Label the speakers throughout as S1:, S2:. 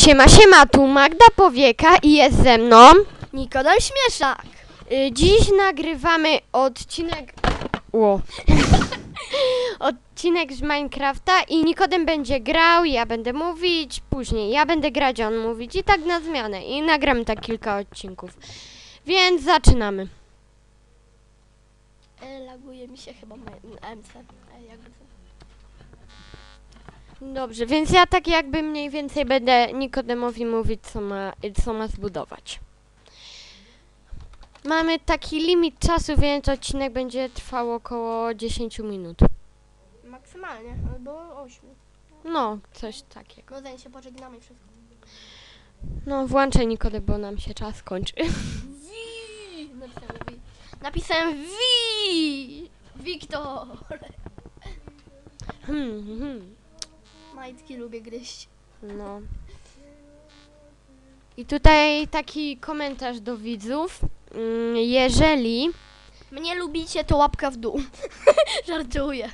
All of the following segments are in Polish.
S1: Siema, siema, tu Magda Powieka i jest ze mną.
S2: Nikodem Śmieszak.
S1: Y, Dziś nagrywamy odcinek... Ło. odcinek z Minecrafta i Nikodem będzie grał, ja będę mówić, później ja będę grać, a on mówić i tak na zmianę. I nagram tak kilka odcinków. Więc zaczynamy.
S2: E, laguje mi się chyba moje MC.
S1: Dobrze, więc ja tak jakby mniej więcej będę Nikodemowi mówić, co ma, co ma zbudować. Mamy taki limit czasu, więc odcinek będzie trwał około 10 minut.
S2: Maksymalnie, albo 8.
S1: No, coś takiego.
S2: No zanim się pożegnamy i wszystko.
S1: No, włączaj Nikodem, bo nam się czas kończy.
S2: Wi! Napisałem Wi. Napisałem Wi! Wiktor!
S1: Hmm, hmm,
S2: Majtki lubię gryźć.
S1: no. I tutaj taki komentarz do widzów. Mm, Jeżeli
S2: Mnie lubicie, to łapka w dół. Żartuję.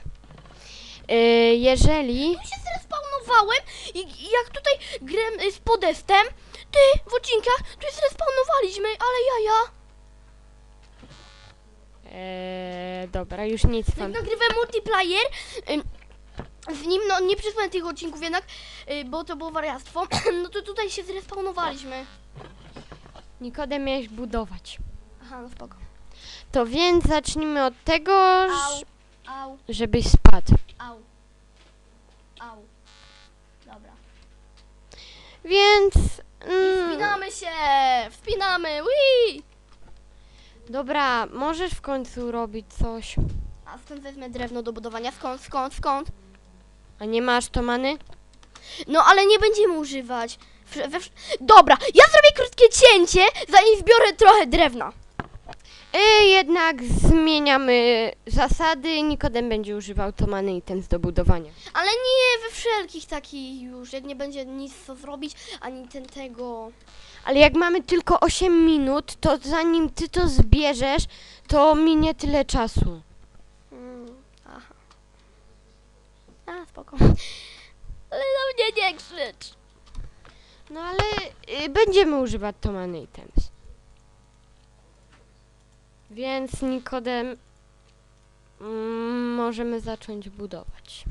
S1: y, jeżeli
S2: Ja się zrespawnowałem i, i jak tutaj grę y, z podestem, ty w odcinkach, tu zrespawnowaliśmy, ale jaja.
S1: e, dobra, już nic
S2: Jak
S1: wam.
S2: nagrywałem multiplayer, ym, z nim, no nie przesłałem tych odcinków jednak, y, bo to było wariactwo, no to tutaj się zrespawnowaliśmy.
S1: Nikodem miałeś budować.
S2: Aha, no spoko.
S1: To więc zacznijmy od tego,
S2: Au, au,
S1: żebyś spadł.
S2: au, au. Dobra.
S1: Więc. Mm,
S2: Wspinamy się, wspinamy, wii!
S1: dobra, możesz w końcu robić coś.
S2: A skąd wezmę drewno do budowania? Skąd, skąd, skąd?
S1: A nie masz tomany?
S2: No ale nie będziemy używać. We, we, dobra, ja zrobię krótkie cięcie, zanim zbiorę trochę drewna.
S1: Y, jednak zmieniamy zasady. Nikodem będzie używał tomany i ten do budowania.
S2: Ale nie we wszelkich takich już, jak nie będzie nic co zrobić, ani ten tego.
S1: Ale jak mamy tylko 8 minut, to zanim ty to zbierzesz, to minie tyle czasu.
S2: Mm, aha. A, spoko. Ale na mnie nie krzycz.
S1: No ale y, będziemy używać tomany items. Więc Nikodem mm, możemy zacząć budować.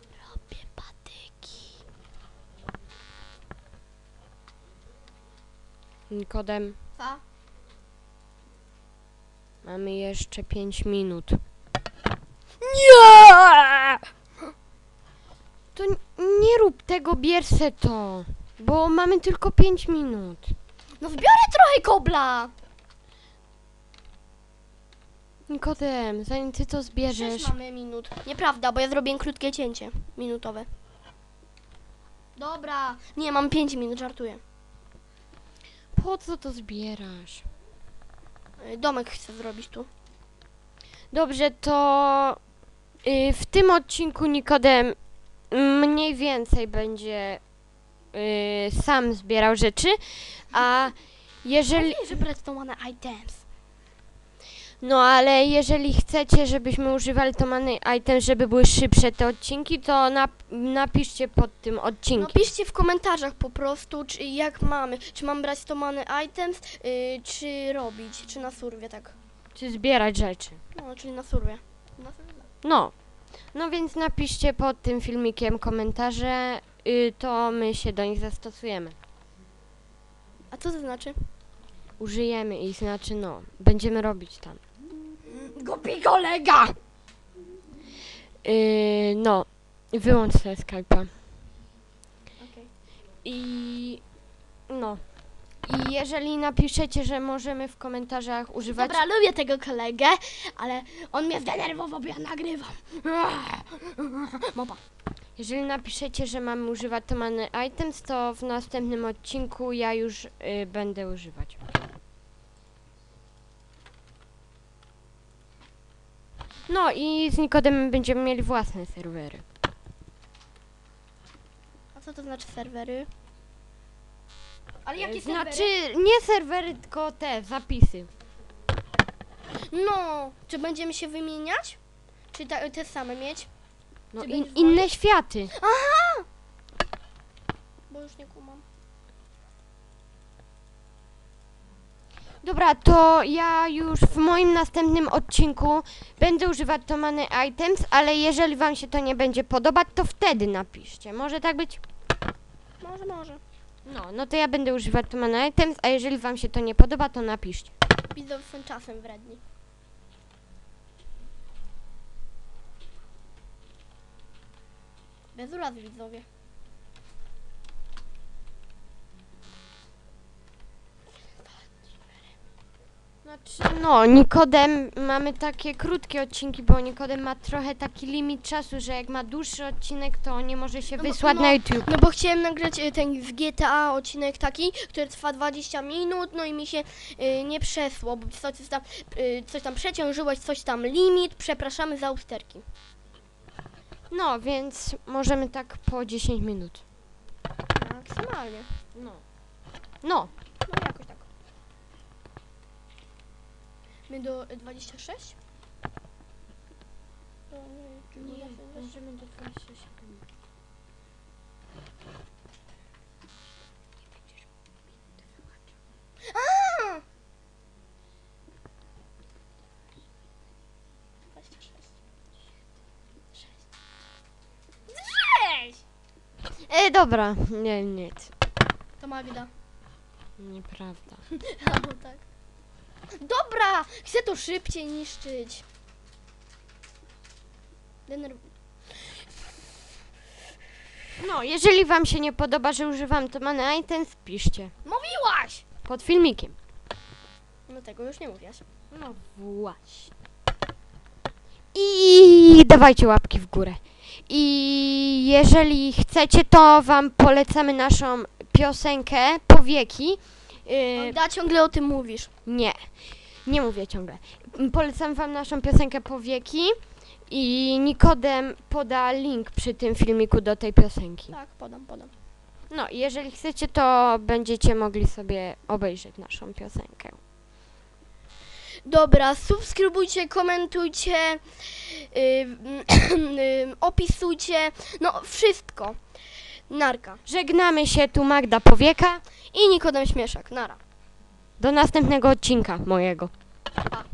S2: Robię patyki.
S1: Nikodem,
S2: Co?
S1: mamy jeszcze 5 minut.
S2: Nie!
S1: To nie rób tego, bierz se to, bo mamy tylko 5 minut.
S2: No zbiorę trochę kobla.
S1: Nikodem, zanim ty to zbierzesz,
S2: mamy minut. Nieprawda, bo ja zrobiłem krótkie cięcie. Minutowe. Dobra. Nie, mam 5 minut, żartuję.
S1: po co to zbierasz?
S2: Y, Domek chcę zrobić tu.
S1: Dobrze, to y, w tym odcinku Nikodem mniej więcej będzie y, sam zbierał rzeczy, a jeżeli,
S2: że redstone items.
S1: no ale jeżeli chcecie, żebyśmy używali to many item, żeby były szybsze te odcinki, to nap- napiszcie pod tym
S2: No
S1: odcinkiem.
S2: piszcie w komentarzach po prostu, czy jak mamy. Czy mam brać tomany items, y, czy robić, czy na surwie, tak.
S1: Czy zbierać rzeczy.
S2: No, czyli na surwie. Na surwie.
S1: No. No więc napiszcie pod tym filmikiem komentarze, y, to my się do nich zastosujemy.
S2: A co to znaczy?
S1: Użyjemy ich, znaczy no, będziemy robić tam.
S2: Głupi kolega!
S1: Yy, no, wyłącz sobie Skype'a. I no. I jeżeli napiszecie, że możemy w komentarzach używać.
S2: Dobra, lubię tego kolegę, ale on mnie zdenerwował, bo ja nagrywam. Mopa.
S1: Jeżeli napiszecie, że mamy używać Tomany Items, to w następnym odcinku ja już y, będę używać. No i z Nikodemem będziemy mieli własne serwery.
S2: A co to znaczy serwery? Ale jakie
S1: Znaczy,
S2: serwery?
S1: nie serwery, tylko te zapisy.
S2: No, czy będziemy się wymieniać? Czy ta, te same mieć?
S1: No
S2: Czy
S1: in,
S2: będziesz
S1: inne światy.
S2: Aha! bo już nie kumam.
S1: Dobra, to ja już w moim następnym odcinku będę używać Tomany Items, ale jeżeli wam się to nie będzie podobać, to wtedy napiszcie. Może tak być?
S2: Może, może.
S1: No, no to ja będę używać Tomany Items, a jeżeli wam się to nie podoba, to napiszcie.
S2: Widzowie są czasem wredni. Bez urazy widzowie.
S1: Znaczy, no, Nikodem, mamy takie krótkie odcinki, bo Nikodem ma trochę taki limit czasu, że jak ma dłuższy odcinek, to nie może się
S2: No bo-
S1: wysłać
S2: no,
S1: na YouTube.
S2: No bo chciałem nagrać y, ten z GTA odcinek taki, który trwa 20 minut, no i mi się y, nie przesło, bo coś tam, y, coś tam przeciążyłeś, coś tam limit, przepraszamy za usterki.
S1: No, więc możemy tak po 10 minut.
S2: Maksymalnie.
S1: No. No,
S2: No jakoś tak. Do y, 26? To nie, nie, nie,
S1: możemy do 27.
S2: A! 26. 6. 6!
S1: E, dobra, nie, nic.
S2: To Magda.
S1: Nieprawda.
S2: Albo tak. Dobra! Chcę to szybciej niszczyć. Denerw...
S1: No, jeżeli wam się nie podoba, że używam Tomany Items, piszcie.
S2: Mówiłaś!
S1: Pod filmikiem.
S2: No tego już nie mówiłaś.
S1: No właśnie. I dawajcie łapki w górę. I jeżeli chcecie, to wam polecamy naszą piosenkę Powieki. Yy,
S2: Da ciągle o tym mówisz.
S1: nie, nie mówię ciągle. M, Polecam wam naszą piosenkę Powieki. I Nikodem poda link przy tym filmiku do tej piosenki.
S2: Tak, podam, podam.
S1: No i jeżeli chcecie, to będziecie mogli sobie obejrzeć naszą piosenkę.
S2: Dobra, subskrybujcie, komentujcie, yy, yy, opisujcie, no wszystko. Narka.
S1: Żegnamy się, tu Magda Powieka.
S2: I Nikodem Śmieszak, nara.
S1: Do następnego odcinka mojego.
S2: Pa.